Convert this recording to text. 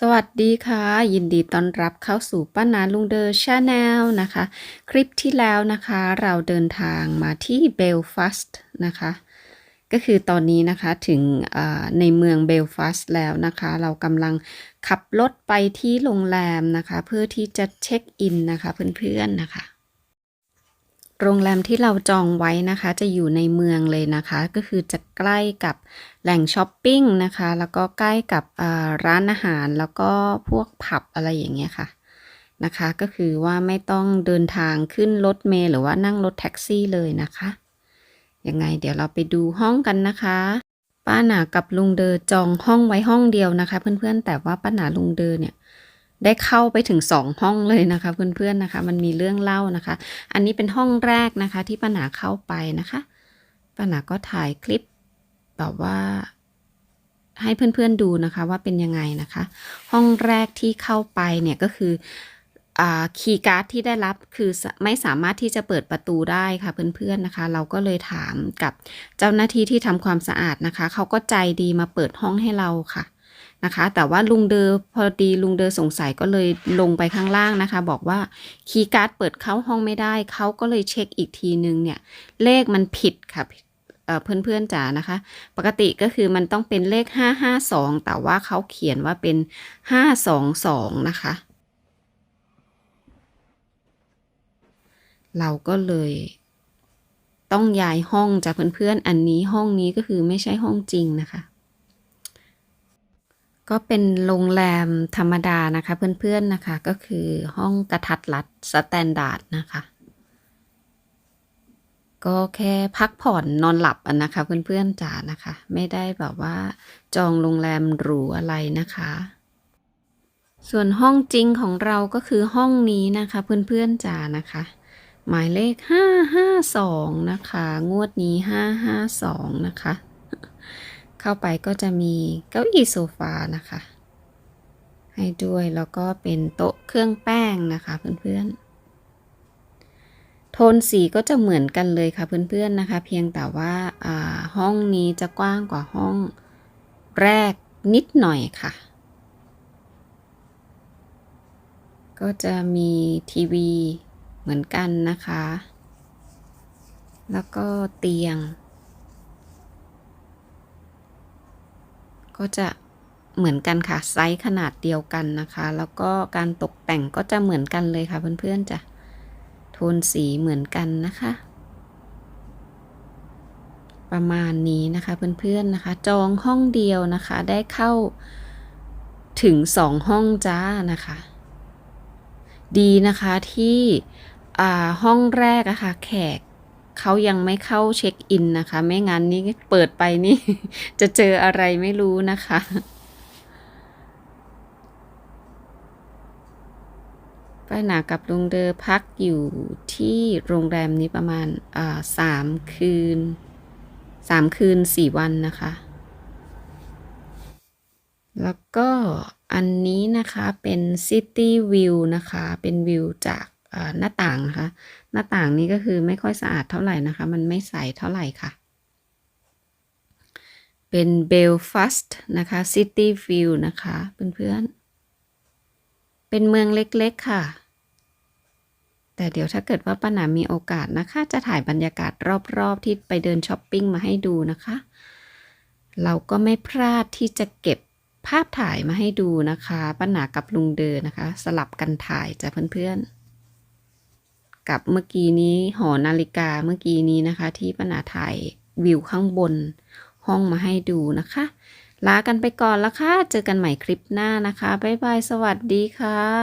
สวัสดีค่ะ ยินดีต้อนรับเข้าสู่ป้านาลุงเดอร์ชาแนลนะคะ คลิปที่แล้วนะคะ เราเดินทางมาที่เบลฟาสต์นะคะ ก็คือตอนนี้นะคะถึงในเมืองเบลฟาสต์แล้วนะคะ เรากำลังขับรถไปที่โรงแรมนะคะ เพื่อที่จะเช็คอินนะคะเพื่อนๆนะคะ โรงแรมที่เราจองไว้นะคะ จะอยู่ในเมืองเลยนะคะ ก็คือจะใกล้กับแหล่งช้อปปิ้งนะคะ แล้วก็ใกล้กับร้านอาหารแล้วก็พวกผับอะไรอย่างเงี้ยค่ะนะคะ ก็คือว่าไม่ต้องเดินทางขึ้นรถเมล์หรือว่านั่งรถแท็กซี่เลยนะคะยังไงเดี๋ยวเราไปดูห้องกันนะคะ ป้าหนากับลุงเดอจองห้องไว้ห้องเดียวนะคะ เพื่อนๆแต่ว่าป้าหนาลุงเดอเนี่ย ได้เข้าไปถึงสองห้องเลยนะคะเพื่อนๆนะคะ มันมีเรื่องเล่านะคะ อันนี้เป็นห้องแรกนะคะ ที่ป้าหนาเข้าไปนะคะป้าหนาก็ถ่ายคลิปแบบว่าให้เพื่อนๆดูนะคะว่าเป็นยังไงนะคะ ห้องแรกที่เข้าไปเนี่ยก็คืออคีย์การ์ดที่ได้รับคือไม่สามารถที่จะเปิดประตูได้ค่ะเพื่อนๆนะคะ เราก็เลยถามกับเจ้าหน้าที่ที่ทำความสะอาดนะคะ เขาก็ใจดีมาเปิดห้องให้เราค่ะ นะคะ แต่ว่าลุงเดอพอดีลุงเดอสงสัยก็เลยลงไปข้างล่างนะคะ บอกว่าคีย์การ์ดเปิดเข้าห้องไม่ได้ เขาก็เลยเช็คอีกทีนึงเนี่ย เลขมันผิดค่ะเเพื่อนๆจ๋านะคะ ปกติก็คือมันต้องเป็นเลข 552 แต่ว่าเขาเขียนว่าเป็น 522 นะคะ เราก็เลยต้องย้ายห้องจากเพื่อนๆ อันนี้ห้องนี้ก็คือไม่ใช่ห้องจริงนะคะ ก็เป็นโรงแรมธรรมดานะคะเพื่อนๆนะคะก็คือห้องกระทัดรัดสแตนดาร์ดนะคะ ก็แค่พักผ่อนนอนหลับอะนะคะเพื่อนๆจ๋านะคะ ไม่ได้แบบว่าจองโรงแรมหรูอะไรนะคะ ส่วนห้องจริงของเราก็คือห้องนี้นะคะเพื่อนๆจ๋านะคะ หมายเลข 552 นะคะ งวดนี้ 552 นะคะ เข้าไปก็จะมีเก้าอี้โซฟานะคะ ให้ด้วยแล้วก็เป็นโต๊ะเครื่องแป้งนะคะเพื่อนๆ โทนสีก็จะเหมือนกันเลยค่ะเพื่อนๆนะคะ เพียงแต่ว่าอ่าห้องนี้จะกว้างกว่าห้องแรกนิดหน่อยค่ะ ก็จะมีทีวีเหมือนกันนะคะ แล้วก็เตียง ก็จะเหมือนกันค่ะไซส์ขนาดเดียวกันนะคะ แล้วก็การตกแต่งก็จะเหมือนกันเลยค่ะเพื่อนๆจ้ะโทนสีเหมือนกันนะคะ ประมาณนี้นะคะเพื่อนๆนะคะ จองห้องเดียวนะคะได้เข้าถึงสองห้องจ้านะคะ ดีนะคะที่อ่าห้องแรกอะค่ะแขก เขายังไม่เข้าเช็คอินนะคะ ไม่งั้นนี่เปิดไปนี่ จะเจออะไรไม่รู้นะคะ ป้าหนากับลุงเดอพักอยู่ที่โรงแรมนี้ประมาณาสามคืนสามคืนสี่วันนะคะ แล้วก็อันนี้นะคะเป็น City View นะคะ เป็นวิวจาก หน้าต่างนะคะ หน้าต่างนี้ก็คือไม่ค่อยสะอาดเท่าไหร่นะคะ มันไม่ใสเท่าไหร่ค่ะ เป็น Belfast นะคะ City View นะคะเพื่อนๆ เป็นเมืองเล็กๆค่ะ แต่เดี๋ยวถ้าเกิดว่าป้าหนามีโอกาสนะคะ จะถ่ายบรรยากาศรอบๆ ที่ไปเดินช้อปปิ้งมาให้ดูนะคะ เราก็ไม่พลาดที่จะเก็บภาพถ่ายมาให้ดูนะคะป้าหนากับลุงเดอนะคะ สลับกันถ่ายจ้ะเพื่อนๆ กับเมื่อกี้นี้หอนาฬิกาเมื่อกี้นี้นะคะ ที่ป้าหนาถ่ายวิวข้างบนห้องมาให้ดูนะคะ ลากันไปก่อนละค่ะ เจอกันใหม่คลิปหน้านะคะ บ๊ายบาย สวัสดีค่ะ